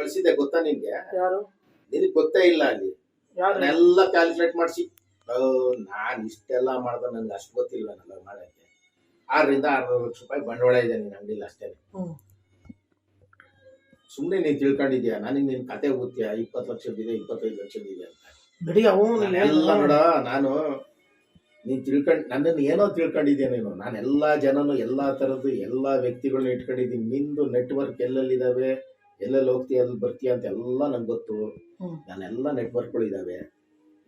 ಕಳ್ಸಿದ್ದೆ ಗೊತ್ತಾ ನಿನ್ಗೆ? ಯಾರು? ನಿನಗ್ ಗೊತ್ತೇ ಇಲ್ಲ ಅಲ್ಲಿ. ಎಲ್ಲ ಕ್ಯಾಲ್ಕುಲೇಟ್ ಮಾಡಿಸಿ. ನಾನ್ ಇಷ್ಟೆಲ್ಲ ಮಾಡ್ದೆ ನನ್ಗೆ ಅಷ್ಟು ನಾನು ಮಾಡಕ್ಕೆ. ಆರರಿಂದ ಆರ್ನೂರು ಲಕ್ಷ ರೂಪಾಯಿ ಬಂಡವಾಳ ಇದೆ ನಿನ್ನ ಅಂಗಡಿಲಿ ಅಷ್ಟೇ. ಸುಮ್ಮನೆ ಸುಮ್ನೆ ನೀನ್ ತಿಳ್ಕೊಂಡಿದ್ಯಾ? ನನಗೆ ನಿನ್ ಕತೆ ಗೊತ್ತೀಯ? ಇಪ್ಪತ್ತು ಲಕ್ಷದಿದೆ ಇಪ್ಪತ್ತೈದು ಲಕ್ಷದಿದೆ ಅಂತ. ಬಿಡಿ ಅವನು ಎಲ್ಲ ನೋಡ ನಾನು ನೀನ್ ತಿಳ್ಕೊಂಡ್ ನನ್ನನ್ನು ಏನೋ ತಿಳ್ಕೊಂಡಿದ್ಯಾ ನೀನು? ನಾನು ಎಲ್ಲಾ ಜನನು ಎಲ್ಲಾ ತರದ್ದು ಎಲ್ಲಾ ವ್ಯಕ್ತಿಗಳನ್ನ ಇಟ್ಕೊಂಡಿದ್ದೀನಿ. ನಿಂದು ನೆಟ್ವರ್ಕ್ ಎಲ್ಲೆಲ್ಲಿದಾವೆ? ಎಲ್ಲೆಲ್ಲಿ ಹೋಗ್ತೀಯ ಅಲ್ಲಿ ಬರ್ತೀಯ ಅಂತ ಎಲ್ಲ ನಂಗೆ ಗೊತ್ತು. ನಾನೆಲ್ಲ ನೆಟ್ವರ್ಕ್ಗಳು ಇದಾವೆ.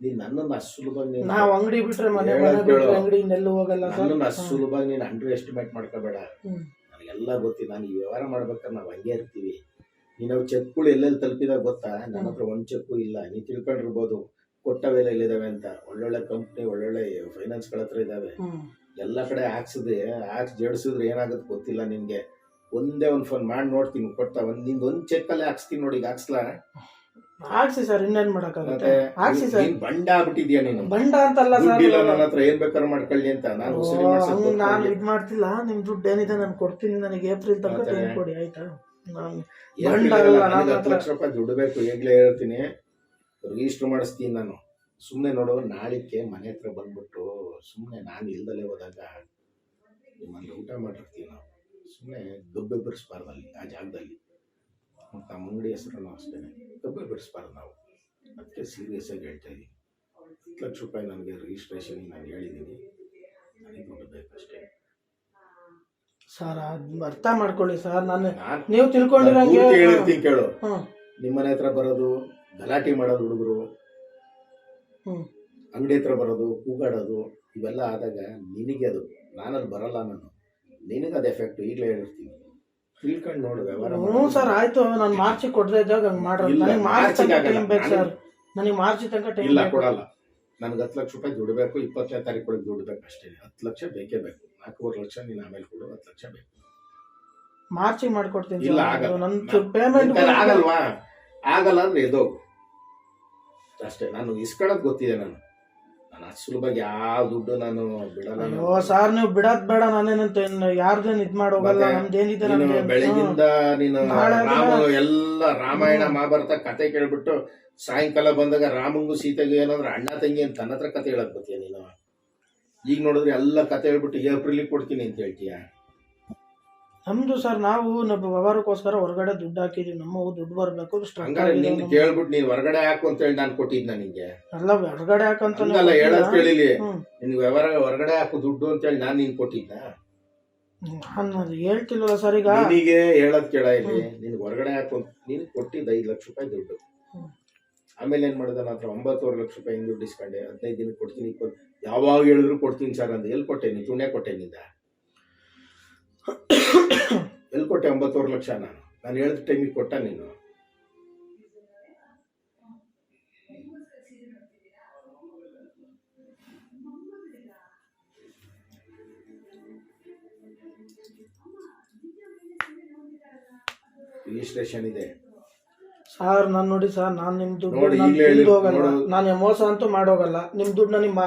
ನೀನ್ ನನ್ನನ್ನು ಅಷ್ಟು ಸುಲಭವಾಗಿ ನೀನು ನಾವ್ ಅಂಗಡಿ ಬಿಟ್ರೆ ಮನೆ ಅಂಗಡಿ ಹೋಗಲ್ಲ ನನ್ನನ್ನು ಸುಲಭವಾಗಿ ನೀನು ಅಂಡರ್ ಎಸ್ಟಿಮೇಟ್ ಮಾಡ್ಕೋಬೇಡ. ನನಗೆಲ್ಲ ಗೊತ್ತಿಲ್ಲ ನಾನು ಈ ವ್ಯವಹಾರ ಮಾಡ್ಬೇಕಾದ್ರೆ ನಾವು ಹಂಗೆ ಇರ್ತೀವಿ. ನೀನು ಚೆಕ್ಗಳು ಎಲ್ಲೆಲ್ಲಿ ತಲುಪಿದಾಗ ಗೊತ್ತಾ? ನನ್ನ ಹತ್ರ ಒಂದು ಚೆಕ್ಕು ಇಲ್ಲ. ನೀನು ತಿಳ್ಕೊಂಡಿರ್ಬೋದು. ಕೊಟ್ಟವೆಲ್ಲ ಎಲ್ಲಿದಾವೆ ಅಂತ. ಒಳ್ಳೊಳ್ಳೆ ಕಂಪ್ನಿ ಒಳ್ಳೊಳ್ಳೆ ಫೈನಾನ್ಸ್ಗಳ ಹತ್ರ ಇದಾವೆ. ಹ್ಮ್. ಎಲ್ಲ ಕಡೆ ಹಾಕ್ಸಿದ್ರೆ ಹಾಕ್ಸ್ ಜಡಿಸಿದ್ರೆ ಏನಾಗುತ್ತೆ ಗೊತ್ತಿಲ್ಲ ನಿನ್ಗೆ. ಒಂದೇ ಒಂದು ಫೋನ್ ಮಾಡಿ ನೋಡ್ತೀನಿ ಕೊಡ್ತಾ ಒಂದು ನಿಂದು ಒಂದು ಚೆಕ್ಕಲ್ಲೇ ಹಾಕ್ಸ್ತೀನಿ ನೋಡಿ ಈಗ ಹಾಕ್ಸ್ಲಾ? ಹಾಕ್ಸಿ ಸರ್ ಇನ್ನೇನ್ ಮಾಡಕ್ಕಾಗತ್ತೆ? ಹಾಕ್ಸಿ ಸರ್ ನೀನ್ ಬಂಡ ಆಗ್ಬಿಟ್ಟಿದ್ಯಾ ನೀನು? ಬಂಡ ಅಂತಲ್ಲ ಸರ್ ದುಡ್ಡಿಲ್ಲ ನನ್ನ ಹತ್ರ ಏನ್ ಬೇಕಾದ್ರೂ ಮಾಡ್ಕೊಳ್ಳಿ ಅಂತ. ನಾನು ಹಂಗ ನಾನು ಇದು ಮಾಡ್ತಿಲ್ಲ? ನಿಮ್ ದುಡ್ಡು ಏನಿದೆ ನಾನು ಕೊಡ್ತೀನಿ ನನಗೆ ಏಪ್ರಿಲ್ ತನಕ? ಟೈಮ್ ಕೊಡಿ ಆಯ್ತಾ? ನಾನು ಬಂಡ ಅಲ್ಲ, ನನ್ನ ಹತ್ತು ಹತ್ರ- ಲಕ್ಷ ರೂಪಾಯಿ ದುಡ್ಡು ಬೇಕು ಈಗಲೇ ಹೇಳ್ತೀನಿ. ರಿಜಿಸ್ಟರ್ ಮಾಡಿಸ್ತೀನಿ ನಾನು. ಸುಮ್ಮನೆ ನೋಡೋ ನಾಳಿಕೆ ಮನೆ ಹತ್ರ ಬಂದ್ಬಿಟ್ಟು ಸುಮ್ಮನೆ ನಾನು ಇಲ್ದಲೇ ಹೋದಾಗ ನಿಮ್ಮಲ್ಲಿ ಊಟ ಮಾಡಿರ್ತೀನಿ ನಾವು. ಸುಮ್ಮನೆ ಗಬ್ಬೆ ಬಿಡಿಸ್ಬಾರ್ದು ಅಲ್ಲಿ ಆ ಜಾಗದಲ್ಲಿ. ಮತ್ತು ನಮ್ಮ ಅಂಗಡಿ ಹೆಸರನ್ನು ಅಷ್ಟೇ ಗಬ್ಬೆ ಬಿಡಿಸ್ಬಾರ್ದು ನಾವು. ಅದಕ್ಕೆ ಸೀರಿಯಸ್ ಆಗಿ ಹೇಳ್ತಾ ಇದ್ದೀನಿ ಹತ್ತು ಲಕ್ಷ ರೂಪಾಯಿ ನನಗೆ ರಿಜಿಸ್ಟ್ರೇಷನ್ ನಾನು ಹೇಳಿದ್ದೀನಿ ನನಗೆ ಕೊಡಬೇಕಷ್ಟೇ ಬೇಕಷ್ಟೇ ಸರ್ ಅರ್ಥ ಮಾಡ್ಕೊಳ್ಳಿ ಸರ್. ನಾನು ನೀವು ತಿಳ್ಕೊಂಡಿರಂಗೆ ಹೇಳ್ತೀನಿ ಕೇಳು. ನಿಮ್ಮ ಮನೆ ಹತ್ರ ಬರೋದು ಗಲಾಟೆ ಮಾಡೋದು ಹುಡುಗರು. ಅಂಗಡಿ ಹತ್ರ ಬರೋದು ಕೂಗಾಡೋದು ಇವೆಲ್ಲ ಆದಾಗ ನಿನಗೆ ಅದು. ನಾನಲ್ಲಿ ಬರಲ್ಲ ನಾನು. ನಿನಗೆ ಅದು ಎಫೆಕ್ಟ್ ಈಗಲೇ ಹೇಳಿರ್ತೀನಿ ತಿಳ್ಕೊಂಡು ನೋಡು ವ್ಯವಹಾರ ಹ್ಞೂ. ಸರ್ ಆಯ್ತು ನಾನು ಮಾರ್ಚಿಗೆ ಕೊಡದೇ ಇದ್ದಾಗ ಹಂಗೆ ಮಾಡ್ರಿ. ಇಲ್ಲ, ನನಗೆ ಮಾರ್ಚ್ ಮಾರ್ಚಿಗೆ ತನಕ ಆಗಲ್ಲ. ಟೈಮ್ ಬೇಕು ಸರ್. ನನಗೆ ಮಾರ್ಚ್ ತನಕ ಟೈಮ್ ಇಲ್ಲ ಬೇಕು. ಕೊಡಲ್ಲ. ನನಗೆ ಹತ್ತು ಲಕ್ಷ ರೂಪಾಯಿ ದುಡ್ಡು ಬೇಕು ಇಪ್ಪತ್ತನೇ ತಾರೀಕು ಒಳಗೆ ದುಡ್ಡು ಬೇಕು ಅಷ್ಟೇ. ಹತ್ತು ಲಕ್ಷ ಬೇಕೇ ಬೇಕು. ನಾಲ್ಕೂವರೆ ಲಕ್ಷ ನೀನು ಆಮೇಲೆ ಕೊಡು ಹತ್ತು ಲಕ್ಷ ಬೇಕು. ಮಾರ್ಚಿಗೆ ಮಾಡ್ಕೊಡ್ತೀನಿ ಇಲ್ಲ, ಸರ್ ಆಗಲ್ಲ. ನನ್ನ ನಿನ್ ಪೇಮೆಂಟ್ ಆಗಲ್ವಾ? ಆಗಲ್ಲ ಅಂದ್ರೆ ಎದೋಗು. ಅಷ್ಟೇ ನಾನು ಇಸ್ಕೊಳ್ಳೋದು ಗೊತ್ತಿದೆ ನಾನು ನಾನು ಅಷ್ಟು ಸುಲಭವಾಗಿ ಯಾವ ದುಡ್ಡು ನಾನು ಬಿಡಲ್ಲ ನಾನು. ಅಯ್ಯೋ ಸರ್ ನೀವು ಬಿಡೋದ್ ಬೇಡ ನಾನೇನಂತ ಯಾರ್ದೇನ್ ಇದ್ ಮಾಡೋಗಲ್ಲ ಮತ್ತೆ ನಮ್ದೇನಿದೆ ನೀನು ನಮ್ಗೆ ಬೆಳಗಿಂದ ನೀನು ರಾಮ ಎಲ್ಲ ರಾಮಾಯಣ ಮಹಾಭಾರತ ಕತೆ ಕೇಳ್ಬಿಟ್ಟು ಸಾಯಂಕಾಲ ಬಂದಾಗ ರಾಮಂಗು ಸೀತೆಗೂ ಏನಂದ್ರೆ ಅಣ್ಣ ತಂಗಿ ಅಂತ ನನ್ನ ಹತ್ರ ಕತೆ ಹೇಳಕ್ ಬರ್ತೀಯ ನೀನು? ಈಗ ನೋಡಿದ್ರೆ ಎಲ್ಲ ಕತೆ ಹೇಳ್ಬಿಟ್ಟು ಏಪ್ರಿಲ್ ಕೊಡ್ತೀನಿ ಅಂತ ಹೇಳ್ತೀಯ? ನಮ್ದು ಸರ್ ನಾವು ನಮ್ಮ ವ್ಯವಹಾರಕ್ಕೋಸ್ಕರ ಹೊರಗಡೆ ದುಡ್ಡು ಹಾಕಿದೀವಿ. ನಮ್ಮ ದುಡ್ಡು ಬರಬೇಕು ಹಂಗಾರೆ ನಿನ್ ಕೇಳ್ಬಿಟ್ಟು ನೀನ್ ಹೊರಗಡೆ ಹಾಕು ಅಂತ ಹೇಳಿ ನಾನು ಕೊಟ್ಟಿದ್ನ ನಿಂಗೆ. ಅಲ್ಲ ಹೊರಗಡೆ ಹಾಕಂತ ಹಂಗಲ್ಲ ಹೇಳೋದ್ ಕೇಳಿಲಿ ಹ್ಮ್. ನಿನ್ ವ್ಯವಹಾರ ಹೊರಗಡೆ ಹಾಕು ದುಡ್ಡು ಅಂತ ಹೇಳಿ ನಾನು ನಿನ್ ಕೊಟ್ಟಿದ್ದ ನಾನು ಹೇಳ್ತಿಲ್ವಲ್ಲ ಸರ್ ಈಗ. ನಿನಗೆ ಹೇಳೋದ್ ಕೇಳ ಇಲ್ಲಿ. ನಿನ್ ಹೊರಗಡೆ ಹಾಕು ಅಂತ ನೀನ್ ಕೊಟ್ಟಿದ್ದ ಐದು ಲಕ್ಷ ರೂಪಾಯಿ ದುಡ್ಡು. ಹ್ಮ್. ಆಮೇಲೆ ಏನ್ ಮಾಡಿದ ನಾನು ಹತ್ರ ಒಂಬತ್ತುವರೆ ಲಕ್ಷ ರೂಪಾಯಿ ಹಿಂಗ್ ದುಡ್ಡು ಇಸ್ಕೊಂಡೆ. ಹದಿನೈದು ದಿನ ಕೊಡ್ತೀನಿ ಇಪ್ಪತ್ತು ಯಾವಾಗ ಹೇಳಿದ್ರು ಕೊಡ್ತೀನಿ ಸರ್ ಅಂತ ಎಲ್ಲಿ ಕೊಟ್ಟೆ ನೀನು? ತುಣೆ ಕೊಟ್ಟೆ ನಿಂದ? ಎಲ್ಲಿ ಕೊಟ್ಟೆ ಒಂಬತ್ತೂವರೆ ಲಕ್ಷ ನಾನು? ನಾನು ಹೇಳಿದ ಟೈಮಿಗೆ ಕೊಟ್ಟ ನೀನು. ರಿಜಿಸ್ಟ್ರೇಷನ್ ಇದೆ. ಸರ್ ನಾನು ನೋಡಿ ಸರ್ ನಾನು ನಿಮ್ ದುಡ್ಡು ನೋಡಿ, ಈಗ್ಲೇ ಹೋಗಲ್ಲ. ನೋಡು. ನಾನು ಮೋಸ ಅಂತೂ ಮಾಡೋಗಲ್ಲ ನಿಮ್ ದುಡ್ಡು ನಿಮ್ಮ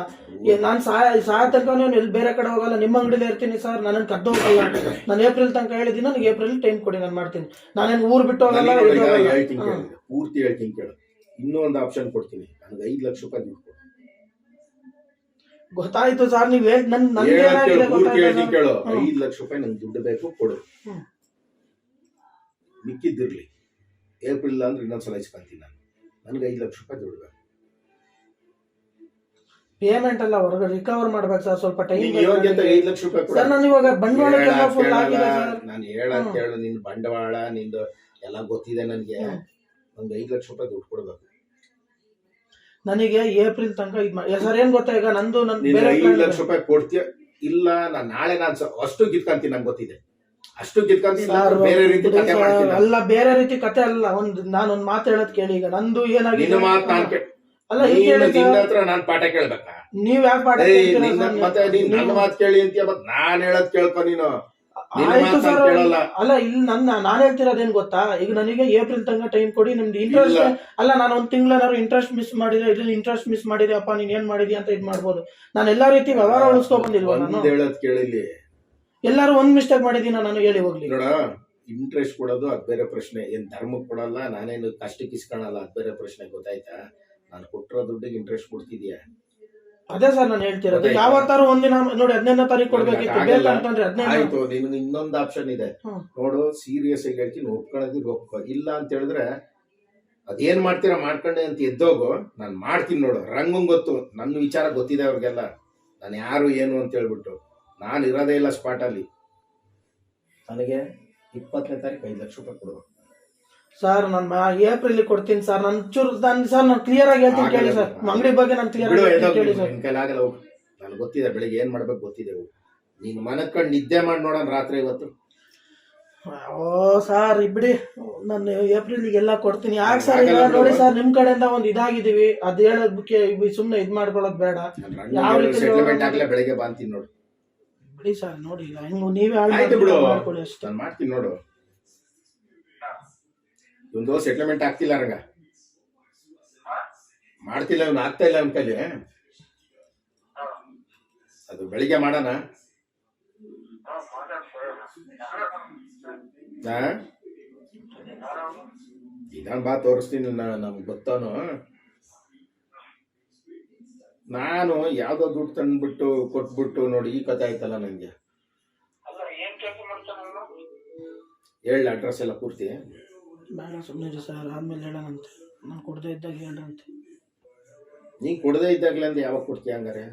ನಾನು ಸಹಾಯ ಸಹಾಯ ತನಕ ನೀವು ಎಲ್ಲಿ ಬೇರೆ ಕಡೆ ಹೋಗಲ್ಲ. ನಿಮ್ಮ ಅಂಗಡಿಲೇ ಇರ್ತೀನಿ ಸರ್ ನಾನು ಕದ್ದು ಹೋಗಲ್ಲ. ನಾನು ಏಪ್ರಿಲ್ ತನಕ ಹೇಳಿದ್ದೀನಿ ನನಗೆ ಏಪ್ರಿಲ್ ಟೈಮ್ ಕೊಡಿ ನಾನು ಮಾಡ್ತೀನಿ. ನಾನೇನು ಊರು ಬಿಟ್ಟು ಹೋಗಲ್ಲ ನನಗೆ ಇದು ಈಗ ಹೋಗಲ್ಲ. ಹೇಳ್ತೀನಿ ಹ್ಮ್. ಕೇಳು ಪೂರ್ತಿ ಹೇಳ್ತೀನಿ ಕೇಳು. ಇನ್ನೂ ಒಂದು ಆಪ್ಷನ್ ಕೊಡ್ತೀನಿ. ನನಗೆ ಐದು ಲಕ್ಷ ರೂಪಾಯಿ ದುಡ್ಡು ಕೊಡು. ಗೊತ್ತಾಯ್ತು ಸರ್ ನೀವು ಹೇಳಿ ನನ್ ನನ್ಗೆ ಹೇಳೋದ್ ಏನಾಗಿದೆ ಕೇಳು, ಪೂರ್ತಿ ಹೇಳ್ತೀನಿ ಕೇಳು. ಹ್ಮ್. ಐದು ಲಕ್ಷ ರೂಪಾಯಿ ನಂಗೆ ದುಡ್ಡು ಬೇಕು ಕೊಡು. ಹ್ಮ್. ಮಿಕ್ಕಿದ್ದಿರ್ಲಿ. ಏಪ್ರಿಲ್ ಅಂದ್ರೆ ಇನ್ನೊಂದ್ಸಲ ಇಸ್ಕೊಂತೀನಿ ನಾನು. ನನಗೆ ಐದು ಲಕ್ಷ ರೂಪಾಯಿ ದುಡ್ಡು. ಪೇಮೆಂಟ್ ಎಲ್ಲ ಹೊರಗಡೆ ರಿಕವರ್ ಮಾಡ್ಬೇಕು ಸರ್ ಸ್ವಲ್ಪ ಟೈಮ್ ನೀನ್ ಐದು ಲಕ್ಷ ರೂಪಾಯಿ ಕೊಡು. ಸರ್ ನಾನು ಇವಾಗ ಫುಲ್ ಆಗಿದೆ ಸರ್ ನಾನು ಹ್ಮ್. ಬಂಡವಾಳ ನಿಂದು ಎಲ್ಲ ಗೊತ್ತಿದೆ ನನಗೆ. ಹ್ಮ್. ಒಂದು ಐದು ಲಕ್ಷ ರೂಪಾಯಿ ದುಡ್ಡು ಕೊಡ್ಬೇಕು. ನನಗೆ ಏಪ್ರಿಲ್ ತನಕ ಇದ್ ಮಾಡಿ ಸರ್ ಏನ್ ಗೊತ್ತಾ ಈಗ ನಂದು ನನ್ ನೀನು ಬೇರೆ ಐದು plan ಲಕ್ಷ ಇದೆ. ರೂಪಾಯಿ ಕೊಡ್ತೀಯ? ಇಲ್ಲ ನಾನು ನಾಳೆ ನಾನು ಅಷ್ಟು ಗಿತ್ಕಂತೀನಿ ನಂಗೆ ಗೊತ್ತಿದೆ. ಅಷ್ಟು ಬೇರೆ ರೀತಿ ಕತೆ ಮಾಡ್ತೀನಿ ಅಲ್ಲ ಬೇರೆ ರೀತಿ ಕತೆ ಅಲ್ಲ ಒಂದು ನಾನು ಒಂದ್ ಮಾತು ಹೇಳೋದ್ ಕೇಳಿ ಈಗ. ನಂದು ಏನಾಗಿದೆ ನಿನ್ನ ಮಾತು ನಾನು ಕೇ ಅಲ್ಲ ಈಗ ನೀನು ಹೇಳಿ ನಿನ್ನ ಹತ್ರ ನಾನು ಪಾಠ ಕೇಳ್ಬೇಕಾ? ನೀವ್ ಯಾಕೆ ಪಾಠ ಏಯ್, ಕೇಳ್ತೀರಾ ನಿನ್ನ ಸರ್? ಮತ್ತೆ ನೀನ್ ನನ್ನ ಮಾತು ಕೇಳಿ ಅಂತ ಮತ್ ನಾನ್ ಹೇಳದ್ ಕೇಳ್ಕೊ ನೀನು. ನಿನ್ನ ಆಯ್ತು ಮಾತು ಸರ್ ಕೇಳಲ್ಲ. ಅಲ್ಲ ಇಲ್ಲಿ ನನ್ನ ನಾನ್ ಹೇಳ್ತಿರೋದೇನ್ ಗೊತ್ತಾ? ಈಗ ನನಗೆ ಏಪ್ರಿಲ್ ತನಕ ಟೈಮ್ ಕೊಡಿ ನಿಮ್ದು ಇಂಟ್ರೆಸ್ಟ್ ಇಲ್ಲ. ಅಲ್ಲ ನಾನು ಒಂದ್ ತಿಂಗಳೇನಾದ್ರು ಇಂಟ್ರೆಸ್ಟ್ ಮಿಸ್ ಮಾಡಿದ್ರೆ ಇದ್ರಲ್ಲಿ ಇಂಟ್ರೆಸ್ಟ್ ಮಿಸ್ ಮಾಡಿದ್ರೆ ಅಪ್ಪ ನೀನ್ ಏನ್ ಮಾಡಿದ್ಯಾ ಅಂತ ಇದ್ ಮಾಡ್ಬೋದು. ನಾನು ಎಲ್ಲಾ ರೀತಿ ವ್ಯವಹಾರ ಉಳಿಸ್ಕೊ ಬಂದಿಲ್ವಾ ನಾನು? ಒಂದ್ ಕೇಳಿ ಕೇಳಿಲ್ಲಿ. ಎಲ್ಲಾರು ಒಂದ್ ಮಿಸ್ಟೇಕ್ ಮಾಡಿದೀನ ನಾನು ಹೇಳಿ ಹೋಗ್ಲಿ. ನೋಡ ಇಂಟ್ರೆಸ್ಟ್ ಕೊಡೋದು ಅದ್ ಬೇರೆ ಪ್ರಶ್ನೆ. ಏನ್ ಧರ್ಮಕ್ಕೆ ಕೊಡಲ್ಲ ನಾನೇನು ಕಷ್ಟ ಇಸ್ಕೊಳಲ್ಲ ಅದ್ ಬೇರೆ ಪ್ರಶ್ನೆ ಗೊತ್ತಾಯ್ತಾ? ನಾನು ಕೊಟ್ಟಿರೋ ದುಡ್ಡಿಗೆ ಇಂಟ್ರೆಸ್ಟ್ ಕೊಡ್ತಿದ್ಯಾ? ಅದೇ ಸರ್ ನಾನು ಹೇಳ್ತಿರೋದು? ಯಾವತ್ತಾರು ಒಂದಿನ ನೋಡಿ ಹದಿನೈದನೇ ತಾರೀಕು ಕೊಡ್ಬೇಕಿತ್ತು. ಆಗಲ್ಲ. ಬೇಕಂತಂದ್ರೆ ಹದಿನೈದು ಆಯ್ತು ನಿನ್ಗೆ ಇನ್ನೊಂದು ಆಪ್ಷನ್ ಇದೆ. ಹ್ಮ್. ನೋಡು ಸೀರಿಯಸ್ ಆಗಿ ಹೇಳ್ತೀನಿ ಒಪ್ಕೊಳ್ಳೋದಿದ್ರೆ ಒಪ್ಕೋ. ಇಲ್ಲ ಅಂತ ಹೇಳಿದ್ರೆ ಅದೇನ್ ಮಾಡ್ತೀರಾ? ಮಾಡ್ಕೊಂಡೆ ಅಂತ ಎದ್ದೋಗು. ನಾನು ಮಾಡ್ತೀನಿ ನೋಡು. ರಂಗಂಗ್ ಗೊತ್ತು. ನನ್ನ ವಿಚಾರ ಗೊತ್ತಿದೆ ಅವ್ರಿಗೆಲ್ಲ. ನಾನು ಯಾರು ಏನು ಅಂತ ಹೇಳ್ಬಿಟ್ಟು. ನಾನು ಇರೋದೇ ಇಲ್ಲ ಸ್ಪಾಟಲ್ಲಿ ನನಗೆ ಇಪ್ಪತ್ತನೇ ತಾರೀಕು ಐದು ಲಕ್ಷ ರೂಪಾಯಿ ಕೊಡು. ಸರ್ ನಾನು ಏಪ್ರಿಲ್ ಕೊಡ್ತೀನಿ ಸರ್ ನನ್ನ ಚೂರು ನಾನು ಸರ್ ನಾನು ಕ್ಲಿಯರ್ ಆಗಿ ಹೇಳ್ತೀನಿ ಕೇಳಿ ಸರ್ ಅಂಗಡಿ ಬಗ್ಗೆ ನಾನು ಕ್ಲಿಯರ್ ಬಿಡು ಆಗಿ ಎದ್ದೋಗು, ಕೇಳಿ ಸರ್ ನಿನ್ ಕೈಲಾಗಲ್ಲ ಹೋಗು. ನನಗೆ ಗೊತ್ತಿದೆ ಬೆಳಿಗ್ಗೆ ಏನು ಮಾಡ್ಬೇಕು ಗೊತ್ತಿದೆ ಹೋಗು. ನೀನು ಮನಕ್ಕಂಡು ನಿದ್ದೆ ಮಾಡಿ ನೋಡೋಣ ರಾತ್ರಿ ಇವತ್ತು ಓ ಸರ್ ಇಬ್ಬಿಡಿ ನಾನು ಏಪ್ರಿಲ್ಗೆ ಎಲ್ಲ ಕೊಡ್ತೀನಿ. ಯಾಕೆ ಸರ್ ಈಗ ನೋಡಿ ಸರ್ ನಿಮ್ ಕಡೆಯಿಂದ ಒಂದು ಇದಾಗಿದ್ದೀವಿ ಅದ್ ಹೇಳೋದಕ್ಕೆ ಸುಮ್ಮನೆ ಇದು ಮಾಡ್ಕೊಳ್ಳೋದು ಬೇಡ. ಯಾವ ರೀತಿ ಸೆಟ್ಲ್ಮೆಂಟ್ ನೋಡೋದು? ಆಗ್ಲೇ ಬೆಳಿಗ್ಗೆ ಬಾಂತೀನಿ ನೋಡು. ಬಿಡಿ ಸರ್ ನೋಡಿ ಈಗ ಹೆಂಗು ನೀವೇ ಹಾಳ್ ಆಯ್ತು ಬಿಡು. ಮಾಡ್ಕೊಳ್ಳಿ ಅಷ್ಟೇ. ನಾನು ಮಾಡ್ತೀನಿ ನೋಡು. ಒಂದು ಸೆಟ್ಲ್ಮೆಂಟ್ ಆಗ್ತಿಲ್ಲ ರಂಗ ಮಾಡ್ತಿಲ್ಲ ಅವ್ನು ಆಗ್ತಾ ಇಲ್ಲ ಅವನ ಕೈಲಿ. ಅದು ಬೆಳಿಗ್ಗೆ ಮಾಡೋಣ. ಹಾ ಇದನ್ನ ಬಾ ತೋರಿಸ್ತೀನಿ ನಮ್ಗೆ ಗೊತ್ತಾನು ನಾನು ಯಾವ್ದೋ ದುಡ್ಡು ತಂದ್ಬಿಟ್ಟು ಕೊಟ್ಬಿಟ್ಟು ನೋಡಿ ಈ ಕಥೆ ಆಯ್ತಲ್ಲ ನನಗೆ ಹೇಳ ಅಡ್ರೆಸ್ ಎಲ್ಲ ಪೂರ್ತಿ. ಬೇಡ ಸುಮ್ಮನೆ ಸರ್ ಆದ್ಮೇಲೆ ಹೇಳೋಣಂತೆ. ನಾನು ಕೊಡದೇ ಇದ್ದಾಗ ಹೇಳಂತೆ ನೀ ಕೊಡದೇ ಇದ್ದಾಗಲೇ ಅಂದ್ರೆ ಯಾವಾಗ ಕೊಡ್ತೀಯ ಹಂಗಾರೆ?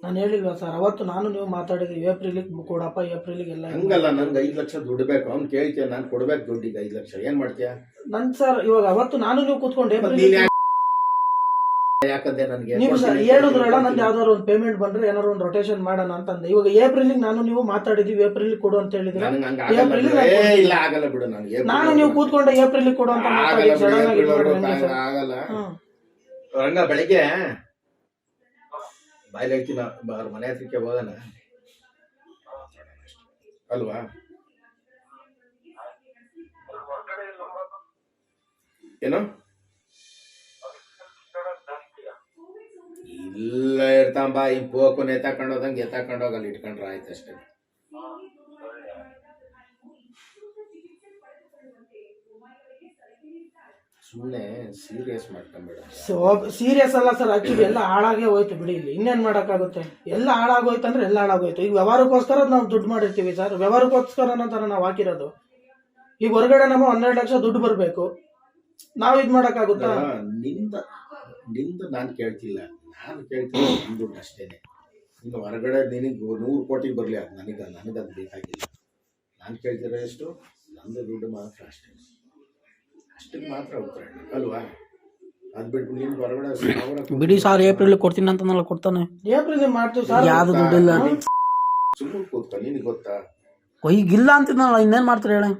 ನಾನು ಹೇಳಿಲ್ವಾ ಸರ್ ಅವತ್ತು ನಾನು ನೀವು ಮಾತಾಡಿದ್ವಿ ಏಪ್ರಿಲಿಗೆ ಕೊಡಪ್ಪ ಏಪ್ರಿಲಿಗೆ ಎಲ್ಲ ಹಂಗಲ್ಲ ನನ್ಗೆ ಐದು ಲಕ್ಷ ದುಡ್ಡು ಬೇಕು. ಅವ್ನು ಕೇಳ್ತೀಯ ನಾನು ಕೊಡ್ಬೇಕು ದುಡ್ಡಿಗೆ ಐದು ಲಕ್ಷ. ಏನು ಮಾಡ್ತೀಯ? ನನ್ ಸರ್ ಇವಾಗ ಅವತ್ತು ನಾನು ನೀವು ಕೂತ್ಕೊಂಡು ಏಪ್ರಿಲ್ ನೀನ್ ಯಾಕ್- ಯಾಕಂದೆ ನನಗೆ ನೀವು ಸರ್ ಹೇಳಿದ್ರಲ್ಲ ನಂದು ಯಾವ್ದಾದ್ರು ಒಂದು ಪೇಮೆಂಟ್ ಬಂದ್ರೆ ಏನಾದ್ರು ಒಂದು ರೊಟೇಷನ್ ಮಾಡೋಣ ಅಂತಂದೆ. ಇವಾಗ ಏಪ್ರಿಲಿಗೆ ನಾನು ನೀವು ಮಾತಾಡಿದೀವಿ ಏಪ್ರಿಲ್ ಕೊಡು ಅಂತ ಹೇಳಿದ್ರೆ? ನನಗೆ ಹಂಗ ಆಗಲ್ಲ ಏಪ್ರಿಲ್ ಬಿಡು. ಏ ಇಲ್ಲ ಆಗಲ್ಲ ಬಿಡು ನನಗೆ ನಾನು ನೀವು ಕೂತ್ಕೊಂಡು ಏಪ್ರಿಲ್ ಕೊಡು ಅಂತ ಮಾತಾಡಿ ಆಗಲ್ಲ ಬಿಡು, ಸಡನ್ ಆಗಿ ಏಪ್ರಿಲ್ ಇದ್ ವರ್ಗು ಮಾಡಿದ್ರೆ ಹೆಂಗೆ ಸರ್? ಆಗಲ್ಲ. ಹ್ಮ್. ರಂಗ ಬೆಳಿಗ್ಗೆ ಬಾಯ್ಲಿ ಹೇಳ್ತೀನಿ ಅವ್ರ ಮನೆ ಹತ್ರಕ್ಕೆ ಹೋಗೋಣ. ಅಲ್ವಾ? ಏನು? ಇಲ್ಲ ಇರ್ತಾಂಬ ಈ ಪೋಕು ನೇತಾಕೊಂಡು ಹೋದಂಗೆ ಎತ್ತಾಕೊಂಡು ಹೋಗಲ್ಲ ಇಟ್ಕೊಂಡ್ರೆ ಆಯ್ತು ಅಷ್ಟೇ. ಸುಮ್ಮನೆ ಸೀರಿಯಸ್ ಮಾಡ್ಕೊಂಬೇಡ. ಸೊ ಸೀರಿಯಸ್ ಅಲ್ಲ ಸರ್ ಆಕ್ಚುಲಿ ಎಲ್ಲ ಹಾಳಾಗೇ ಹೋಯ್ತು ಬಿಡಿ ಇಲ್ಲಿ. ಇನ್ನೇನ್ ಮಾಡೋಕ್ಕಾಗುತ್ತೆ? ಎಲ್ಲ ಹಾಳಾಗೋಯ್ತು ಅಂದ್ರೆ ಎಲ್ಲ ಹಾಳಾಗೋಯ್ತು. ಈಗ ವ್ಯವಹಾರಕ್ಕೋಸ್ಕರ ನಾವು ದುಡ್ಡು ಮಾಡಿರ್ತೀವಿ ಸರ್. ವ್ಯವಹಾರಕ್ಕೋಸ್ಕರ ನಂತರ ನಾವು ಹಾಕಿರೋದು. ಈಗ ಹೊರಗಡೆ ನಮ್ಮ ಹನ್ನೆರಡು ಲಕ್ಷ ದುಡ್ಡು ಬರಬೇಕು. ನಾವು ಇದು ಮಾಡೋಕ್ಕಾಗುತ್ತಾ? ನಿಂದ ನಿಂದ ನಾನು ಕೇಳ್ತಿಲ್ಲ. ನಾನು ಕೇಳ್ತೀನಿ ಒಂದು ದುಡ್ಡು ಅಷ್ಟೇನೆ. ಇನ್ನು ಹೊರಗಡೆ ನಿನಗೆ ನೂರು ಕೋಟಿಗೆ ಬರಲಿ ಅದು ನನಗೆ ಅದು ಬೇಕಾಗಿಲ್ಲ. ನಾನು ಕೇಳ್ತಿರೋ ಎಷ್ಟು? ನಂದು ದುಡ್ಡು ಮಾತ್ರ ಅಷ್ಟೇ. ಅಷ್ಟಕ್ಕೆ ಮಾತ್ರ ಉತ್ತರ ಅಲ್ವಾ? ಅದು ಬಿಟ್ಟು ನೀನು ಹೊರಗಡೆ ಸಾವಿರ ಬಿಡಿ ಸರ್ ಏಪ್ರಿಲ್ ಕೊಡ್ತೀನಿ ಅಂತಂದ್ರೆ ಕೊಡ್ತಾನೆ. ಏಪ್ರಿಲ್ ಮಾಡ್ತೀವಿ ಸರ್ ಯಾವ್ದು ದುಡ್ಡಿಲ್ಲ. ಸುಮ್ಮನೆ ಕೂತ್ಕೊ ನಿನಗೆ ಗೊತ್ತಾ? ಓ, ಈಗ ಇಲ್ಲ ಅಂತಿದ್ನಲ್ಲ ಇನ್ನೇನ್ ಮಾಡ್ತಾರೆ? ಹೇಳಿ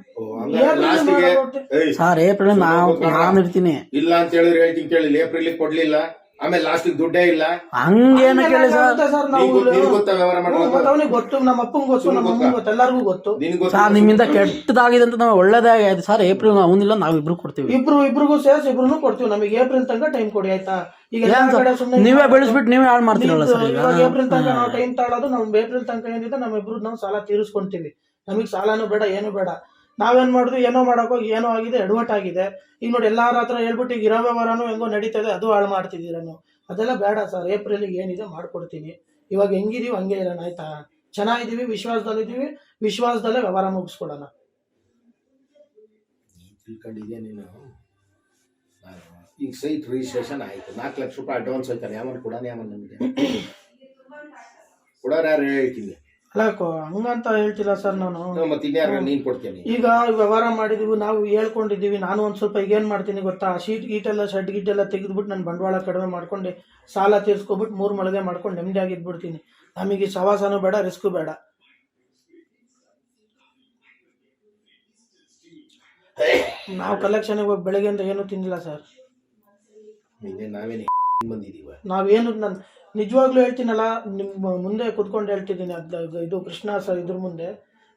ಸರ್ ಏಪ್ರಿಲ್ ನಾವು ನಾನು ಇರ್ತೀನಿ. ಇಲ್ಲ ಅಂತ ಹೇಳಿದ್ರೆ ಹೇಳ್ತೀನಿ ಕೇಳಿ ಏಪ್ರಿಲ್ ಕೊಡ್ಲಿಲ್ಲ? ಆಮೇಲೆ ಲಾಸ್ಟ್ ದುಡ್ಡೇ ಇಲ್ಲ. ಹಂಗೇನ ಕೇಳಿ ಸರ್? ಗೊತ್ತಾ ವ್ಯವಹಾರ ಮಾಡೋದು ಅವನಿಗೆ ಗೊತ್ತು ನಮ್ಮ ಅಪ್ಪಂಗೆ ಗೊತ್ತು ನಮ್ಮ ಅಮ್ಮಂಗೆ ಗೊತ್ತು ಎಲ್ಲರಿಗೂ ಗೊತ್ತು. ಸರ್ ನಿಮ್ಮಿಂದ ಕೆಟ್ಟದಾಗಿದೆ ಅಂತ ನಾವು ಒಳ್ಳೇದೇ ಆಗಿದೆ. ಸರ್ ಏಪ್ರಿಲ್ ಅವನಿಲ್ಲ ಇಬ್ರು ಕೊಡ್ತೀವಿ. ಇಬ್ರು ಇಬ್ರಿಗೂ ಸೇರ್ಸಿ ಇಬ್ರು ಕೊಡ್ತೀವಿ ನಮಗೆ. ಏಪ್ರಿಲ್ ತನಕ ಟೈಮ್ ಕೊಡಿ ಆಯ್ತಾ? ಈಗ ನೀವೇ ಬೆಳೆಸ್ಬಿಟ್ಟು ನೀವೇ ಹಾಳು ಮಾಡ್ತೀರಲ್ಲ ಸರ್ ಇವಾಗ ಏಪ್ರಿಲ್ ತನಕ ನಾವು ಟೈಮ್ ತಾಳೋದು ನಾವು ಏಪ್ರಿಲ್ ತನಕ ಏನಿದೆ ನಮ್ಮ ಇಬ್ರು ನಾವು ಸಾಲ ತೀರಿಸ್ಕೊಂತೀವಿ. ನಮಗೆ ಸಾಲನೂ ಬೇಡ ಏನು ಬೇಡ. ನಾವೇನ್ ಮಾಡಿದ್ವಿ ಏನೋ ಮಾಡಕ್ ಹೋಗಿ ಏನೋ ಆಗಿದೆ, ಎಡವಟ್ ಆಗಿದೆ. ಈಗ ನೋಡಿ, ಎಲ್ಲಾರ ಹತ್ರ ಹೇಳ್ಬಿಟ್ಟು ಈಗ ಇರೋ ವ್ಯವಹಾರನೂ ಹೆಂಗೋ ನಡೀತದೆ ಅದು ಹಾಳು ಮಾಡ್ತಿದ್ದೀರ ನೀವು. ಅದೆಲ್ಲ ಬೇಡ ಸರ್ ಏಪ್ರಿಲ್ಗೆ ಏನಿದೆ ಮಾಡ್ಕೊಡ್ತೀನಿ. ಇವಾಗ ಹೆಂಗಿದೀವಿ, ಹಂಗೆ ಇರೋಣ, ಆಯ್ತಾ? ಚೆನ್ನಾಗಿದ್ದೀವಿ ವಿಶ್ವಾಸದಲ್ಲಿದ್ದೀವಿ ವಿಶ್ವಾಸದಲ್ಲೇ ವ್ಯವಹಾರ ಮುಗಿಸ್ಕೊಡೋಣ. ನೀನು ಈಗ ಸೈಟ್ ರಿಜಿಸ್ಟ್ರೇಷನ್ ಆಯ್ತು. ನಾಲ್ಕು ಲಕ್ಷ ರೂಪಾಯಿ ಅಡ್ವಾನ್ಸ್ ಹೋಯ್ತಾರೆ ಯಾವನ್ ಕೊಡೋಣ ಯಾವನ್ ನಮಗೆ? ಕೊಡೋರು ಯಾರು ಹೇಳ್ತೀನಿ ಅಲ್ಲ ಹಂಗಂತ ಹೇಳ್ತಿಲ್ಲ ಸರ್ ನಾನು. ಮತ್ತೆ ಇನ್ಯಾರು ನೀನ್ ಕೊಡ್ತೀನಿ? ಈಗ ವ್ಯವಹಾರ ಮಾಡಿದೀವಿ ನಾವು ಹೇಳ್ಕೊಂಡಿದ್ದೀವಿ ನಾನು ಒಂದು ಸ್ವಲ್ಪ ಈಗ ಏನು ಮಾಡ್ತೀನಿ ಗೊತ್ತಾ? ಶೀಟ್ ಗೀಟೆಲ್ಲ ಶೆಡ್ ಗೀಟೆಲ್ಲ ತೆಗೆದ್ಬಿಟ್ಟು ನಾನು ಬಂಡವಾಳ ಕಡಿಮೆ ಮಾಡ್ಕೊಂಡು ಸಾಲ ತೀರ್ಸ್ಕೊಬಿಟ್ಟು ಮೂರು ಮಳಿಗೆ ಮಾಡ್ಕೊಂಡು ನೆಮ್ಮದಿ ಆಗಿದ್ಬಿಡ್ತೀನಿ. ನಮಗೆ ಸವಾಸನೂ ಬೇಡ ರಿಸ್ಕು ಬೇಡ. ನಾವು ಕಲೆಕ್ಷನ್ಗೆ ಹೋಗಿ ಬೆಳಗ್ಗೆಯಿಂದ ಏನೂ ತಿಂದಿಲ್ಲ ಸರ್. ನಾವೇನು ನಾವೇನು ನಾನು ನಿಜವಾಗ್ಲೂ ಹೇಳ್ತೀನಲ್ಲ ನಿಮ್ಮ ಮುಂದೆ ಕುತ್ಕೊಂಡು ಹೇಳ್ತಿದ್ದೀನಿ ಅದು ಇದು ಕೃಷ್ಣ ಸರ್ ಇದ್ರ ಮುಂದೆ.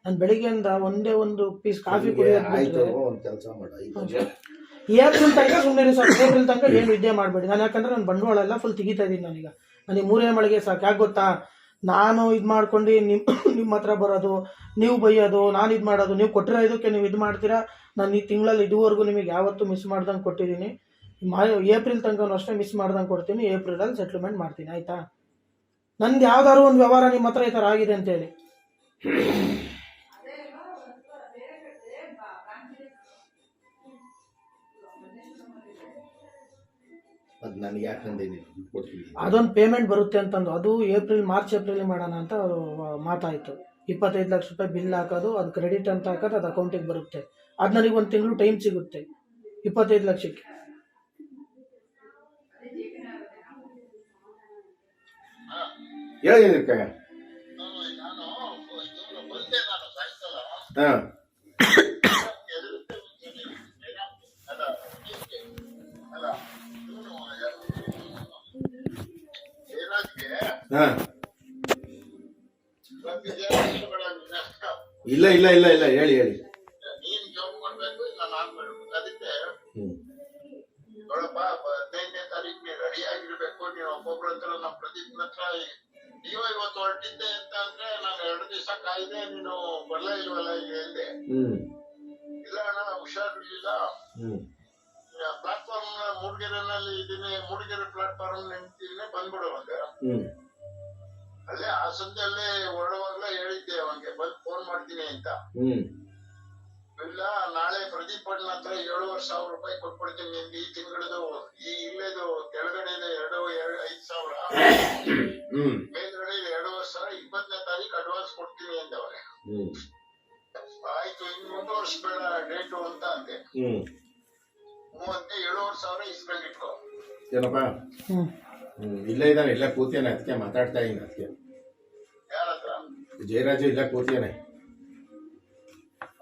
ನಾನು ಬೆಳಿಗ್ಗೆಯಿಂದ ಒಂದೇ ಒಂದು ಪೀಸ್ ಕಾಫಿ ಕುಡಿಯೋದು ಕೆಲಸ ಮಾಡು ಏಪ್ರಿಲ್ ತನಕ ಸುಮ್ಮನೆ ಸರ್ ಏಪ್ರಿಲ್ ತನಕ ಏನು ವಿದ್ಯೆ ಮಾಡಬೇಡಿ. ನಾನು ಯಾಕಂದ್ರೆ ನನ್ನ ಬಂಡವಾಳ ಎಲ್ಲ ಫುಲ್ ತೆಗಿತಾ ಇದ್ದೀನಿ ನಾನೀಗ. ನನಗೆ ಮೂರೇ ಮಳೆಗೆ ಸಾಕು ಯಾಕೆ ಗೊತ್ತಾ? ನಾನು ಇದು ಮಾಡ್ಕೊಂಡು ನಿಮ್ಮ ನಿಮ್ಮ ಹತ್ರ ಬರೋದು ನೀವು ಬೈಯೋದು ನಾನು ಇದು ಮಾಡೋದು ನೀವು ಕೊಟ್ಟಿರೋ ಇದಕ್ಕೆ ನೀವು ಇದು ಮಾಡ್ತೀರಾ? ನಾನು ಈ ತಿಂಗಳಲ್ಲಿ ಇದುವರೆಗೂ ನಿಮಗೆ ಯಾವತ್ತೂ ಮಿಸ್ ಮಾಡ್ದಂಗೆ ಕೊಟ್ಟಿದ್ದೀನಿ. ಮಾ ಏಪ್ರಿಲ್ ತನಕ ಅಷ್ಟೇ ಮಿಸ್ ಮಾಡ್ದಂಗೆ ಕೊಡ್ತೀನಿ ಏಪ್ರಿಲಲ್ಲಿ ಸೆಟ್ಲ್ಮೆಂಟ್ ಮಾಡ್ತೀನಿ ಆಯಿತಾ? ನಂದು ಯಾವ್ದಾದ್ರು ಒಂದು ವ್ಯವಹಾರ ನಿಮ್ಮ ಹತ್ರ ಈ ಥರ ಆಗಿದೆ ಅಂತೇಳಿ ಅದೊಂದು ಪೇಮೆಂಟ್ ಬರುತ್ತೆ ಅಂತಂದು ಅದು ಏಪ್ರಿಲ್ ಮಾರ್ಚ್ ಏಪ್ರಿಲ್ ಮಾಡೋಣ ಅಂತ ಅವರು ಮಾತಾಯಿತು. ಇಪ್ಪತ್ತೈದು ಲಕ್ಷ ರೂಪಾಯಿ ಬಿಲ್ ಹಾಕೋದು ಅದು ಕ್ರೆಡಿಟ್ ಅಂತ ಹಾಕೋದು ಅದು ಅಕೌಂಟಿಗೆ ಬರುತ್ತೆ. ಅದು ನನಗೆ ಒಂದು ತಿಂಗಳು ಟೈಮ್ ಸಿಗುತ್ತೆ ಇಪ್ಪತ್ತೈದು ಲಕ್ಷಕ್ಕೆ. ಹೇಳಿ ಇದಕ್ಕೆ ಹಾಂ ಹಾಂ ಇಲ್ಲ ಇಲ್ಲ ಇಲ್ಲ ಇಲ್ಲ ಹೇಳಿ ಹೇಳಿ ನೀನ್ ಜಾಬ್ ಮಾಡ್ಬೇಕು ನಾನು ಆಗ್ಬೇಕು ಅದಕ್ಕೆ ಹ್ಞೂ ನೋಡಪ್ಪ ಹದಿನೈದನೇ ತಾರೀಕಿಗೆ ರೆಡಿ ಆಗಿರ್ಬೇಕು ನೀನು ಒಬ್ಬೊಬ್ರ ಹತ್ರ ನಮ್ಮ ಪ್ರದೀಪ್ ಹತ್ರ ಇವತ್ತು ಹೊರಟಿದ್ದೆ ಅಂತ ಅಂದ್ರೆ ನಾನು ಎರಡು ದಿವಸ ಕಾಯ್ದೆ ನೀನು ಬರ್ಲೇ ಇಲ್ವಲ್ಲ ಈಗ ಹೇಳ್ದೆ ಇಲ್ಲ ಅಣ್ಣ ಹುಷಾರಿರ್ಲಿಲ್ಲ ಪ್ಲಾಟ್ಫಾರ್ಮ್ ಮೂಡಿಗೆರೆನಲ್ಲಿ ಇದೀನಿ ಮೂಡಿಗೆರೆ ಪ್ಲಾಟ್ಫಾರ್ಮ್ ನಿಂತೀನಿ ಬಂದ್ಬಿಡುವಾಗ ಹ್ಞೂ ಅಲ್ಲೇ ಹಾಸನದಲ್ಲೇ ಹೊರಡುವಾಗ್ಲೇ ಹೇಳಿದ್ದೆ ಅವಂಗೆ ಬಂದು ಫೋನ್ ಮಾಡ್ತೀನಿ ಅಂತ. ಇಲ್ಲ ನಾಳೆ ಪ್ರದೀಪ್ ಅಣ್ಣ ಹತ್ರ ಏಳುವರೆ ಸಾವಿರ ರೂಪಾಯಿ ಕೊಟ್ಬಿಡ್ತೀನಿ ನಿಮ್ಗೆ ಈ ತಿಂಗಳದು ಈ ಇಲ್ಲೇದು ಕೆಳಗಡೆ ಎರಡು ಎರಡು ಐದು ಸಾವಿರ. ಸಾವಿರ ಇಪ್ಪತ್ತನೇ ತಾರೀಕು ಅಡ್ವಾನ್ಸ್ ಕೊಡ್ತೀನಿ ಅಂದವ್ರೆ ಹ್ಞೂ ಆಯ್ತು ಇನ್ನು ಮುಂದುವರ್ಸ್ಬೇಡ ಡೇಟು ಅಂತ ಅಂದೆ. ಹ್ಞೂ ಮೂವತ್ತೆ ಏಳುವರೆ ಸಾವಿರ ಇಸ್ಕೊಂಡಿಟ್ಕೊ ಏನಪ್ಪ? ಹ್ಞೂ ಹ್ಞೂ ಇಲ್ಲೇ ಇದ್ದಾನೆ ಇಲ್ಲೇ ಕೂತೇನೆ ಅದಕ್ಕೆ ಮಾತಾಡ್ತಾ ಇದ್ದೀನಿ ಅದಕ್ಕೆ. ಯಾರ ಹತ್ರ ಜಯರಾಜು ಇಲ್ಲೇ ಕೂತೇನೆ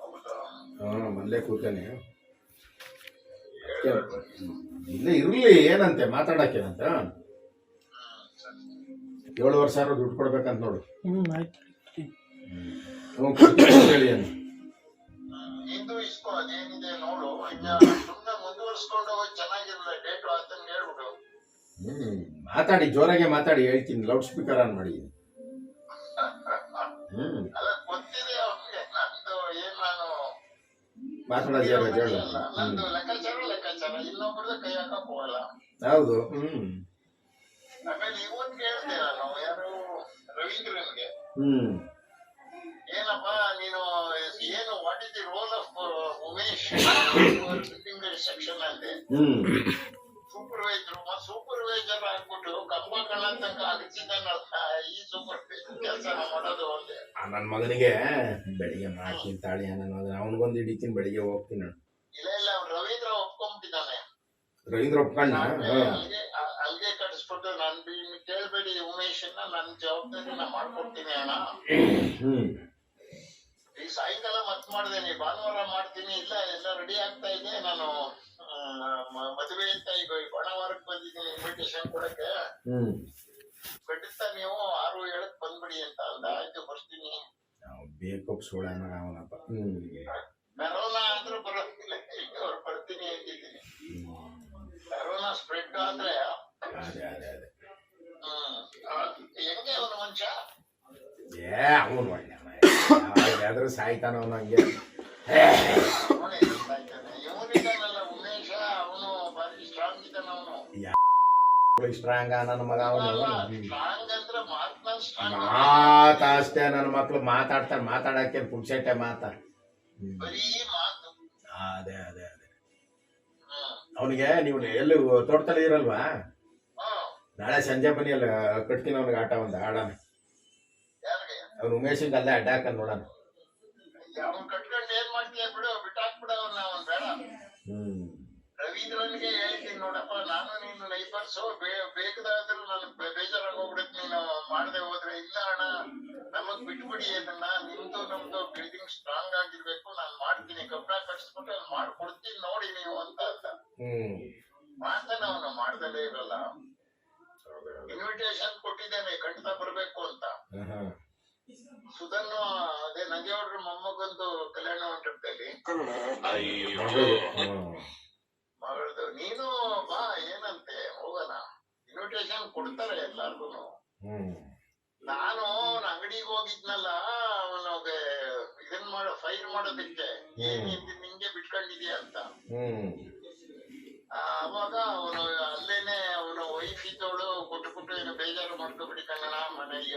ಹೌದಾ? ಹಾಂ ಮೊದಲೇ ಕೂತೇನೆ. ಇಲ್ಲೇ ಇರಲಿ ಏನಂತೆ ಮಾತಾಡಕ್ಕೇನಂತ ಏಳುವರೆ ಸಾವಿರ ದುಡ್ಡು ಕೊಡ್ಬೇಕಂತ ನೋಡು. ಹ್ಞೂ ಆಯ್ತು. ಕೊಡ್ತೀನಿ ಅಂತ ಹೇಳಿ ಹ್ಮ್ ಇಸ್ಕೊ ಅದೇನಿದೆ ನೋಡು ಸುಮ್ಮನೆ ಸುಮ್ನೆ ಮುಂದುವರ್ಸ್ಕೊಂಡು ಹೋಗಿ ಚೆನ್ನಾಗಿರಲ್ಲ ಡೇಟು ಹೇಳ್ಬಿಡು. ಹ್ಞೂ ಮಾತಾಡಿ ಜೋರಾಗೆ ಮಾತಾಡಿ ಹೇಳ್ತೀನಿ ಲೌಡ್ ಸ್ಪೀಕರ್ ಆನ್ ಮಾಡಿ. ಹ್ಞೂ ಅಲ್ಲ ಗೊತ್ತಿದೆ ಅವ್ನಿಗೆ ನಂದು ಏನ್ ನಾನು ಮಾತಾಡೋ ಜಯರಾಜ್ ಹೇಳು. ಅಲ್ಲ, ನಂದು ಲೆಕ್ಕಾಚಾರ ಲೆಕ್ಕಾಚಾರ ಇನ್ನೊಬ್ರದ್ದು ಕೈ ಹಾಕಕ್ ಹೋಗಲ್ಲ. ಹೌದು ಹ್ಞೂ ಆಮೇಲೆ ಇವನ್ ಕೇಳ್ದೆ ನಾನು ಯಾರು ರವೀಂದ್ರನ್ಗೆ ಹ್ಮ್. ಏನಪ್ಪ ನೀನು ಏನು what is the role of Umesh section ಅಂದೆ ಸೂಪರ್ವೈಸರ್ ಸೂಪರ್ವೈಸರ್ ಆಗ್ಬಿಟ್ಟು ಕಂಬ ಕಳ್ಳ ತನಕ ಅಗಚಿದ್ದಾನಲ್ಲ ಈ ಸೂಪರ್ವೈಸರ್ ಕೆಲಸ ಮಾಡೋದು ಒಂದೇ ನನ್ನ ಮಗನಿಗೆ ಬೆಳಿಗ್ಗೆ ಮಾಡ್ತೀನಿ ತಾಳಿ ನನ್ನ ಮಗನ ಅವನಿಗೊಂದು ಹಿಡಿತೀನಿ ಬೆಳಿಗ್ಗೆ ಹೋಗ್ತೀನಿ. ಇಲ್ಲ ಇಲ್ಲ ರವೀಂದ್ರ ಒಪ್ಕೊಂಡ್ಬಿಟ್ಟಿದ್ದಾನೆ ರವೀಂದ್ರ ಒಪ್ಕಣ್ಣ ನಾನೇ ನನ್ ಕೇಳ್ಬೇಡಿ ಉಮೇಶನ್ನ ನನ್ನ ಜವಾಬ್ದಾರಿ ನಾ ಮಾಡ್ಕೊಡ್ತೀನಿ ಅಣ್ಣ. ಈ ಸಾಯಂಕಾಲ ಮತ್ ಮಾಡ್ದೇನೆ ಭಾನುವಾರ ಮಾಡ್ತೀನಿ. ಇಲ್ಲ ಎಲ್ಲ ರೆಡಿ ಆಗ್ತಾ ಇದೆ. ನಾನು ಮದುವೆ ಅಂತ ಈಗ ಈ ಬಣವಾರಕ್ಕೆ ಬಂದಿದ್ದೀನಿ ಇನ್ವಿಟೇಷನ್ ಕೊಡಕ್ಕೆ. ಬಿಡಿಸ್ತಾ ಖಂಡಿತ ನೀವು ಆರು ಏಳಕ್ ಬಂದ್ಬಿಡಿ ಅಂತ ಅಂದ. ಆಯ್ತು ಬರ್ತೀನಿ. ಬೇಕು ಸೋಡಾನ ಅವನಪ್ಪ ಆದ್ರೂ ಬರೋದಿಲ್ಲ ಈಗ ಅವ್ರು ಬರ್ತೀನಿ ಅಂತಿದ್ದೀನಿ ಕರೋನಾ ಸ್ಪ್ರೆಡ್ ಆದ್ರೆ ಸಾಯ್ತಾನ ಅವನು ಹಂಗೆ. ಅವನೇ ಇರ್ತಾಯಿದ್ದಾನೆ ಉಮೇಶ ಅವನು ಬಾರಿ ಸ್ಟ್ರಾಂಗ್ ನನ್ನ ಮಗ ಮಾತ ಅಷ್ಟೇ ನನ್ನ ಮಕ್ಳು ಮಾತಾಡ್ತಾರೆ ಮಾತಾಡಕ್ಕೆ ಪುಕ್ಸಟ್ಟೆ ಮಾತ. ಅದೇ ಅದೇ ಅದೇ. ಅವನಿಗೆ ನೀವು ಎಲ್ಲಿ ತೋಟದಲ್ಲಿ ಇರಲ್ವಾ? ನಾಳೆ ಸಂಜೆ ಬನ್ನಿ ಅಲ್ಲ ಕಟ್ತೀನಿ ಅವ್ನಿಗೆ ಆಟ ಒಂದು ಆಡೋಣ. ಅವ್ನು ಉಮೇಶಂಗೆ ಅಲ್ಲೇ ಅಡ್ಡ ಹಾಕ ನೋಡೋಣ ಅವನ್ ಕಟ್ಕೊಂಡು ಏನ್ ಮಾಡ್ತೀಯ ಬಿಡು ಬಿಟ್ಟಾಕ್ಬಿಡ ಅವನ್ನ ಅವನ್ ಬೇಡ. ಹ್ಮ್. ರವೀಂದ್ರನ್ಗೆ ಹೇಳ್ತೀನಿ ನೋಡಪ್ಪ ನಾನು ನೀನು ನೈಬರ್ಸು ಬೇಕಾದ್ರೂ ನನಗೆ ಬೇಜಾರಾಗಿ ಹೋಗ್ಬಿಡುತ್ತೆ ನೀನು ಮಾಡದೆ ಹೋದ್ರೆ. ಇಲ್ಲ ಅಣ್ಣ ನಮಗ್ ಬಿಟ್ಬಿಡಿ ಅದನ್ನ ನಿಮ್ದು ನಮ್ದು ಬಿಲ್ಡಿಂಗ್ ಸ್ಟ್ರಾಂಗ್ ಆಗಿರ್ಬೇಕು ನಾನು ಮಾಡ್ತೀನಿ. ಕಬ್ಬಣ ಕಟ್ಸ್ಬಿಟ್ಟು ಅಲ್ಲಿ ಮಾಡ್ಕೊಡ್ತೀನಿ ನೋಡಿ ನೀವು ಅಂತ. ಅಂತ ಮಾಡ್ತಾನೆ ಅವನು ಮಾಡ್ದಲೇ ಇರಲ್ಲ. ಇನ್ವಿಟೇಷನ್ ಕೊಟ್ಟಿದ್ದೇನೆ ಖಂಡಿತ ಬರ್ಬೇಕು ಅಂತ. ಸುಧನ್ನು ಅದೇ ನಂಜೇಗೌಡ್ರ ಮೊಮ್ಮಗಂದು ಕಲ್ಯಾಣ ಮಂಟಪದಲ್ಲಿ. ಮಗಳದು ನೀನು ಬಾ ಏನಂತೆ ಹೋಗೋಣ. ಇನ್ವಿಟೇಷನ್ ಕೊಡ್ತಾರೆ ಎಲ್ಲಾರ್ಗು ನಾನು ಅವನ ಅಂಗಡಿಗೆ ಹೋಗಿದ್ನಲ್ಲ ಅವನಿಗೆ ಇದನ್ ಮಾಡೋ ಫೈಲ್ ಮಾಡೋದಿಕ್ಕೆ. ಏನ್ ನಿಂಗೆ ಬಿಟ್ಕೊಂಡಿದ್ಯಾ ಅಂತ. ಹ್ಮ್ ಆ, ಅವಾಗ ಅವನು ಅಲ್ಲೇನೆ ಅವನ ವೈಫ್ ಇದ್ದವಳು ಕೊಟ್ಟು ಕೊಟ್ಟು ಏನು ಬೇಜಾರು ಮಾಡ್ಕೊಬಿಡಿ ಕನ್ನಡ ಮನೆಗೆ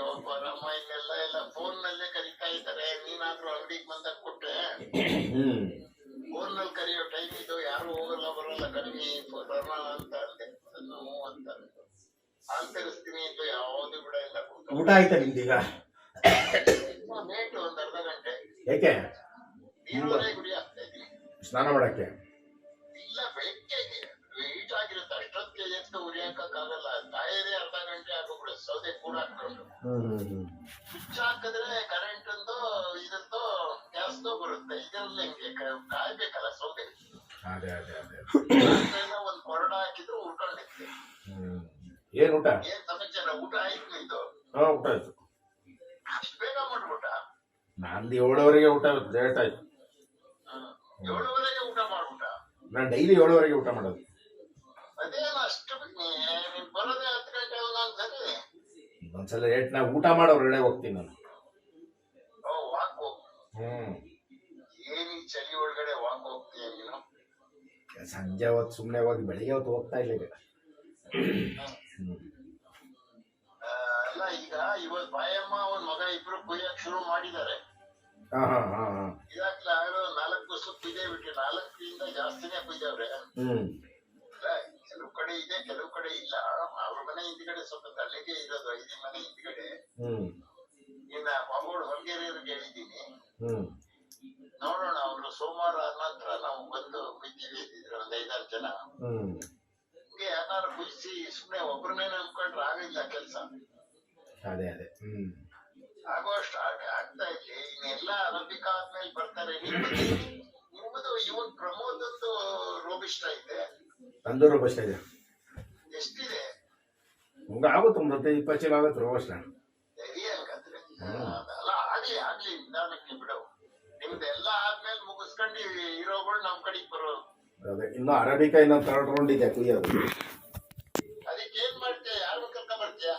ಅಮ್ಮ ಇಲ್ಲೆಲ್ಲ ಎಲ್ಲ ಫೋನ್ ನಲ್ಲೇ ಕರಿತಾ ಇದ್ದಾರೆ. ನೀನಾದ್ರೂ ಅಂಗಡಿಗೆ ಬಂದಾಗ ಕೊಟ್ಟೆ ಫೋನ್ನಲ್ಲಿ ಕರೆಯೋ ಟೈಮ್ ಇದು. ಯಾರು ಹೋಗಲ್ಲ ಬರಲ್ಲ ಕಡಿಮೆ ಬರೋಣ ಅಂತ ಅಂದೆ. ನೋವು ಅಂತ ಅಂತಾರೆ. ಅಂತರಿಸ್ತೀನಿ ಅಂತ ಯಾವ್ದು ಬಿಡ ಇಲ್ಲ ಊಟ ಆಯ್ತಾ ನಿಮ್ದೀಗ? ಲೇಟ್ ಒಂದ್ ಅರ್ಧ ಗಂಟೆ. ನೀರೊಳಗೆ ಗುಡಿ ಆಗ್ತಾ ಇದ್ದೀನಿ. ಸ್ನಾನ ಮಾಡಕ್ಕೆ? ಸೌದೆ ಕೂಡ ಹಾಕೊಂಡು ಸ್ವಿಚ್ ಹಾಕಿದ್ರೆ ಕರೆಂಟ್ ಒಂದು ಇದಂದು ಗ್ಯಾಸ್ ಬರುತ್ತೆ. ಇದರಲ್ಲಿ ಹೆಂಗೆ? ಕಾಯ್ಬೇಕಲ್ಲ ಸೌದೆ. ಅದೇ ಅದೇ ಅದೇ. ಒಂದು ಒಂದ್ ಕೊರಡ ಹಾಕಿದ್ರು ಉಳ್ಕೊಂಡಿತ್ತು ಹ್ಮ್. ಏನ್ ಊಟ? ಏನ್ ಸಮಾಚಾರ? ಊಟ ಆಯ್ತು ಇದು ಹಾ ಊಟ ಆಯ್ತು. ಅಷ್ಟು ಬೇಗ ಮಾಡ್ಬಿಟ್ಟ? ನಂದು ಏಳುವರೆಗೆ ಊಟ ಲೇಟ್ ಆಯ್ತು. ಏಳುವರೆಗೆ ಊಟ ಮಾಡ್ಬಿಟ್ಟ? ನಾನು ಡೈಲಿ ಏಳುವರೆಗೆ ಊಟ ಮಾಡೋದು ಅದೇನು ಅಷ್ಟು ನೀನ್ ಬರೋದೇ ಹತ್ತು ಗಂಟೆ ಒಂದೊಂದ್ ಸರಿ ಒಂದ್ಸಲ ರೇಟ್ ನಾ ಊಟ ಮಾಡೋ ಹೊರಗಡೆ ಹೋಗ್ತೀನಿ ನಾನು. ಓ ವಾಕ್ ಹೋಗ್. ಹ್ಮ್. ಚಳಿ ಒಳಗಡೆ ವಾಕ್ ಹೋಗ್ತೀಯ ನೀನು? ಸಂಜೆ ಹೊತ್ತು ಸುಮ್ಮನೆ ಹೋಗಿ ಬೆಳಿಗ್ಗೆ ಹೊತ್ತು ಹೋಗ್ತಾ ಇಲ್ಲ ಈಗ. ಅಲ್ಲ ಈಗ ಇವತ್ತು ಬಾಯಮ್ಮ ಅವನ ಮಗ ಇಬ್ರು ಕುಯ್ಯಕ್ ಶುರು ಮಾಡಿದ್ದಾರೆ. ಇದಾಗ್ಲೇ ನಾಲ್ಕು ವರ್ಷ ಕುಯ್ದೇ ಬಿಟ್ಟು ನಾಲ್ಕರಿಂದ ಜಾಸ್ತಿನೇ ಕುಯ್ದವ್ರೆ. ಹ್ಮ್ ಇಲ್ಲ, ಕೆಲವು ಕಡೆ ಇದೆ ಕೆಲವು ಕಡೆ ಇಲ್ಲ ಅವ್ರ ಮನೆ ಹಿಂದ್ಗಡೆ ತಲೆಗೆ ಇರೋದು ಐದು ಮನೆ ಹಿಂದ್ಗಡೆ ಹ್ಮ್. ಇನ್ನ ಬಾಬೋಡ್ ಹೊರಗೇರಿಯವ್ರಿಗೆ ಹೇಳಿದ್ದೀನಿ. ಹ್ಮ್. ನೋಡೋಣ ಅವರು ಸೋಮವಾರ ನಂತರ ನಾವು ಬಂದು ಬಿದ್ದೀವಿ ಅಂತಿದ್ರು ಒಂದ್ ಐದಾರು ಜನ. ಹ್ಮ್. ಹಿಂಗೆ ಯಾರು ಕುಯ್ಸಿ ಸುಮ್ನೆ ಒಬ್ರನ್ನೇ ನಂಬ್ಕೊಂಡ್ರೆ ಆಗಿಲ್ಲ ಕೆಲ್ಸ. ಅದೇ ಅದೇ. ಹ್ಮ್. ಆಗೋಷ್ಟು ಆಗ- ಆಗ್ತಾ ಇದೆ ಇನ್ನೆಲ್ಲ ಅರಬಿಕ ಆದ್ಮೇಲೆ ಬರ್ತಾರೆ. ನಿಮ್ಮದು ಇವನ್ ಪ್ರಮೋದಂದು ರೋಬಿಷ್ಟ ಇದೆ. ತಂದೂರು ಬಸ್ ಇದೆ. உங்க ಆಗುತ್ತೆ உங்களுக்கு ಹತ್ತೈದು ಇಪ್ಪತ್ತು ಚೀಲ ಆಗುತ್ತೆ ಆಗ್ಲಿ ನಿಧಾನಕ್ಕೆ ನಿಮ್ದು ಎಲ್ಲ ಆದ್ಮೇಲೆ ಮುಗಿಸ್ಕೊಂಡು ಇರೋಗಳು ಕಡೆಗೆ ಅದೇ ಇನ್ನು ಅರಬಿಕ ಇನ್ನೊಂದು ತರ್ಡ್ ರೌಂಡ್ ಇದೆ ಕುಯ್ಯೋದು ಅದಕ್ಕೆ ಮಾಡ್ತೀಯ